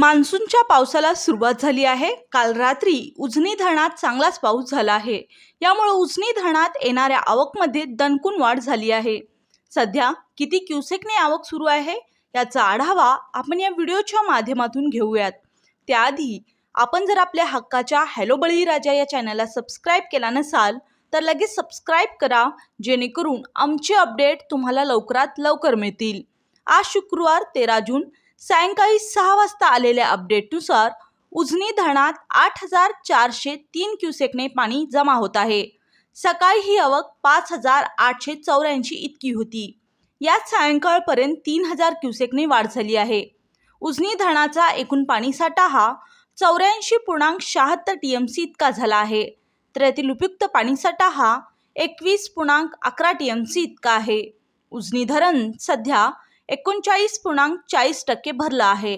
मान्सूनच्या पावसाला सुरुवात झाली आहे. काल रात्री उजनी धरणात चांगलाच पाऊस झाला आहे. यामुळे उजनी धरणात येणाऱ्या आवकमध्ये दणकून वाढ झाली आहे. सध्या किती क्युसेकने आवक सुरू आहे याचा आढावा आपण या व्हिडिओच्या माध्यमातून घेऊयात. त्याआधी आपण जर आपल्या हक्काच्या हॅलो बळीराजा या चॅनलला सबस्क्राईब केला नसाल तर लगेच सबस्क्राईब करा जेणेकरून आमचे अपडेट तुम्हाला लवकरात लवकर मिळतील. आज शुक्रवार तेरा जून सायंकाळी सहा वाजता आलेल्या अपडेटनुसार उजनी धरणात आठ हजार चारशे तीन क्युसेकने पाणी जमा होत आहे. सकाळी ही आवक पाच हजार आठशे चौऱ्याऐंशी इतकी होती. यात सायंकाळपर्यंत तीन हजार क्युसेकने वाढ झाली आहे. उजनी धरणाचा एकूण पाणीसाठा हा चौऱ्याऐंशी पूर्णांक शहात्तर टी एम सी इतका झाला आहे. तर यातील उपयुक्त पाणीसाठा हा एकवीस पूर्णांक अकरा टी एम सी इतका आहे. उजनी धरण सध्या एकोणचाळीस पूर्णांक चाळीस टक्के भरला आहे.